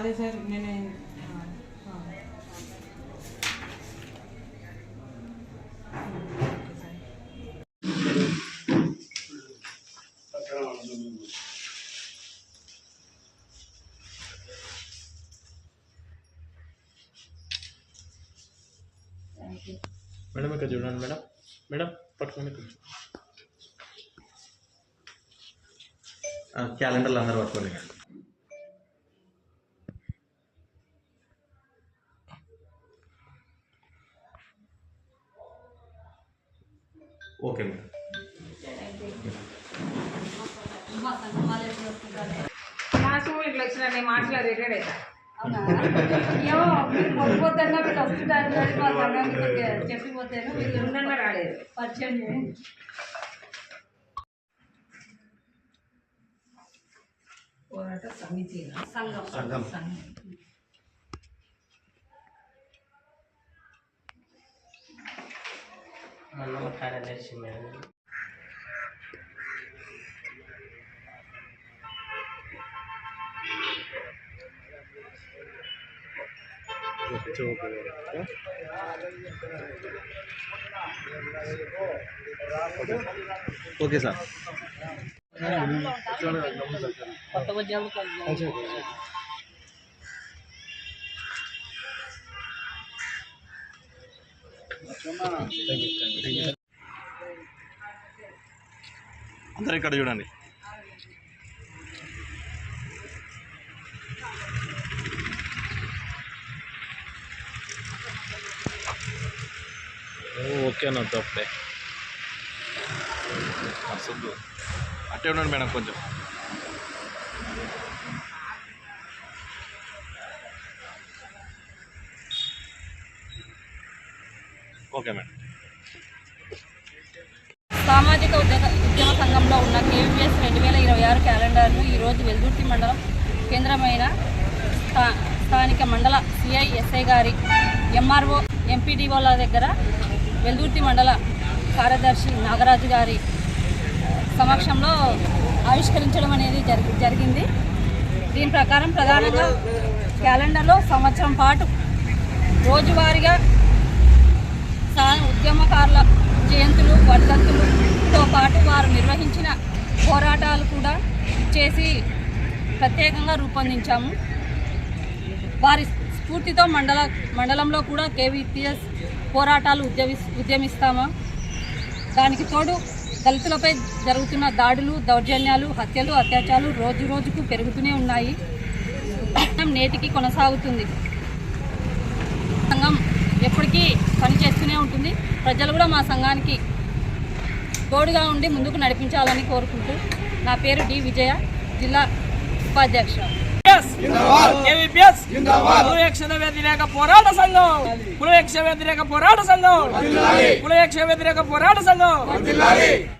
అదే సార్ నేను ఆ, ఆ. ఓకే సార్ మేడం ఇక్కడ చూడండి మేడం మేడం పట్టుకోండి కొంచెం క్యాలెండర్లు అందరూ పట్టుకోండి ఓకే మేడం మాసం ఇట్లా వచ్చిన నేను మాటలు రిటైర్డ్ అవుతా ఏమో మీరు పొద్దున్న వీళ్ళు వస్తుంటారు కానీ మా సంఘానికి చెప్పిపోతాను వీళ్ళు ఉండగా రాలేదు పరిచయం చేయండి పోరాట సమితి సంఘం సంఘం. kanan dari sini. Oke, Sir. అందరు ఇక్కడ చూడండి. ఓకే అన్న తప్పే. సుద్దు అట్టే ఉండండి మేడం కొంచెం. Okay madam. సామాజిక ఉద్యోగ ఉద్యమ సంఘంలో ఉన్న కేవీఎస్ రెండు వేల ఇరవై ఆరు క్యాలెండర్ను ఈరోజు వెల్దుర్తి మండలం కేంద్రమైన స్థా స్థానిక మండల సిఐ ఎస్ఐ గారి ఎంఆర్ఓ ఎంపీడీఓల దగ్గర వెల్దుర్తి మండల కార్యదర్శి నాగరాజు గారి సమక్షంలో ఆవిష్కరించడం అనేది జరిగి జరిగింది. దీని ప్రకారం ప్రధానంగా క్యాలెండర్లో సంవత్సరం పాటు రోజువారీగా సా ఉద్యమకారుల జయంతులు వర్ధంతులు పాటు వారు నిర్వహించిన పోరాటాలు కూడా చేసి ప్రత్యేకంగా రూపొందించాము. వారి స్ఫూర్తితో మండల మండలంలో కూడా కేవీపీఎస్ పోరాటాలు ఉద్యమి ఉద్యమిస్తాము? దానికి తోడు దళితులపై జరుగుతున్న దాడులు దౌర్జన్యాలు హత్యలు అత్యాచారాలు రోజు రోజుకు పెరుగుతూనే ఉన్నాయి. నేటికి కొనసాగుతుంది. సంఘం ఎప్పటికీ పనిచేస్తూనే ఉంటుంది. ప్రజలు కూడా మా సంఘానికి తోడుగా ఉండి ముందుకు నడిపించాలని కోరుకుంటూ నా పేరు డి విజయ జిల్లా ఉపాధ్యక్ష. కులయక్షణ వ్యతిరేక పోరాట సంఘం. కులయక్ష వ్యతిరేక పోరాట సంఘం. కులయక్ష వ్యతిరేక పోరాట సంఘం.